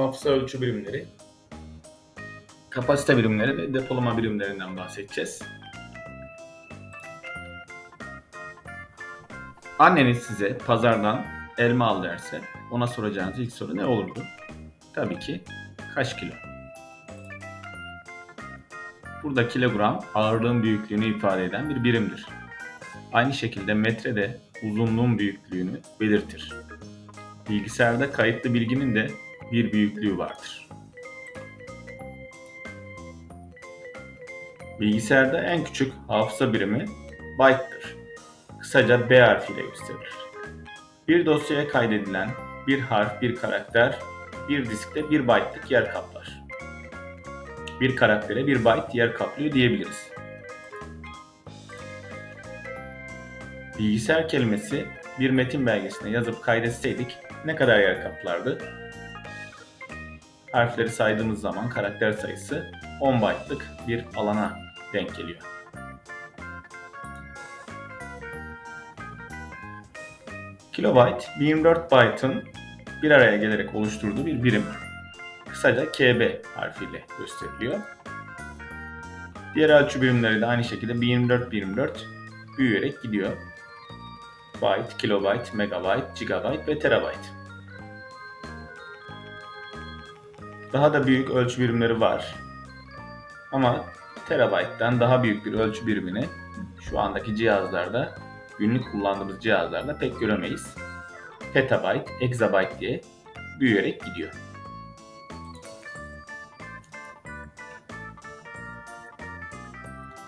hafıza ölçü birimleri, kapasite birimleri ve depolama birimlerinden bahsedeceğiz. Anneniz size pazardan elma al derse ona soracağınız ilk soru ne olurdu? Tabii ki kaç kilo? Burada kilogram ağırlığın büyüklüğünü ifade eden bir birimdir. Aynı şekilde metre de uzunluğun büyüklüğünü belirtir. Bilgisayarda kayıtlı bilginin de bir büyüklüğü vardır. Bilgisayarda en küçük hafıza birimi byte'dır. Kısaca B harfiyle gösterilir. Bir dosyaya kaydedilen bir harf, bir karakter, bir diskte bir byte'lık yer kaplar. Bir karaktere bir byte yer kaplıyor diyebiliriz. Bilgisayar kelimesi bir metin belgesine yazıp kaydetseydik ne kadar yer kaplardı? Harfleri saydığımız zaman karakter sayısı 10 byte'lık bir alana denk geliyor. Kilobyte 1024 byte'ın bir araya gelerek oluşturduğu bir birim. Kısaca KB harfiyle gösteriliyor. Diğer ölçü birimleri de aynı şekilde 1024 1024 büyüyerek gidiyor. Byte, kilobyte, megabyte, gigabyte ve terabyte. Daha da büyük ölçü birimleri var. Ama terabyte'den daha büyük bir ölçü birimini şu andaki cihazlarda, günlük kullandığımız cihazlarda pek göremeyiz. Petabyte, exabyte diye büyüyerek gidiyor.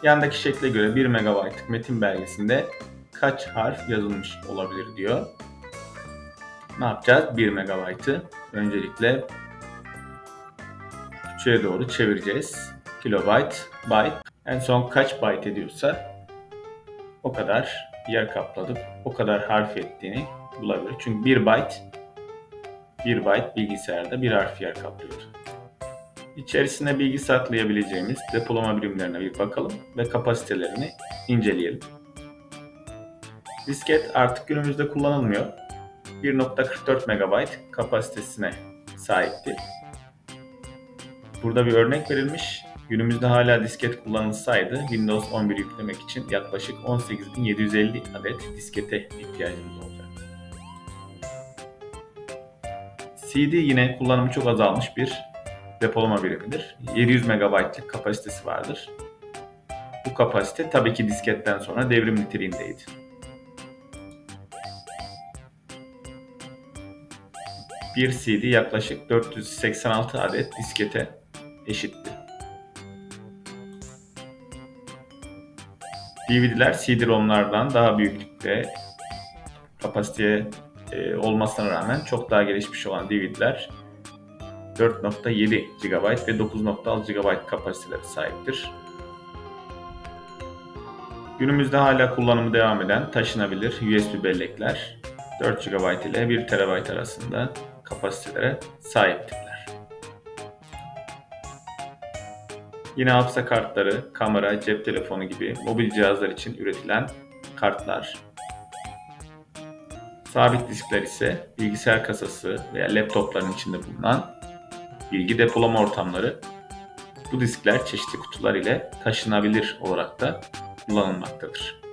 Yandaki şekle göre 1 MB'lık metin belgesinde kaç harf yazılmış olabilir diyor. Ne yapacağız? 1 MB'ı öncelikle küçüğe doğru çevireceğiz. Kilobyte, byte. En son kaç byte ediyorsa o kadar yer kapladık. O kadar harf ettiğini bulabilir. Çünkü 1 byte 1 byte bilgisayarda bir harf yer kaplıyordu. İçerisine bilgi saklayabileceğimiz depolama birimlerine bir bakalım ve kapasitelerini inceleyelim. Disket artık günümüzde kullanılmıyor. 1.44 MB kapasitesine sahipti. Burada bir örnek verilmiş. Günümüzde hala disket kullanılsaydı Windows 11 yüklemek için yaklaşık 18.750 adet diskete ihtiyacımız olacaktı. CD yine kullanımı çok azalmış bir depolama birimidir. 700 MB'lık kapasitesi vardır. Bu kapasite tabii ki disketten sonra devrim niteliğindeydi. Bir CD yaklaşık 486 adet diskete eşitti. DVD'ler CD-ROM'lardan daha büyüklükte kapasiteye e, olmasına rağmen çok daha gelişmiş olan DVD'ler 4.7 GB ve 9.6 GB kapasitelere sahiptir. Günümüzde hala kullanımı devam eden taşınabilir USB bellekler 4 GB ile 1 TB arasında kapasitelere sahiptirler. Yine hafıza kartları, kamera, cep telefonu gibi mobil cihazlar için üretilen kartlar. Sabit diskler ise bilgisayar kasası veya laptopların içinde bulunan bilgi depolama ortamları. Bu diskler çeşitli kutular ile taşınabilir olarak da kullanılmaktadır.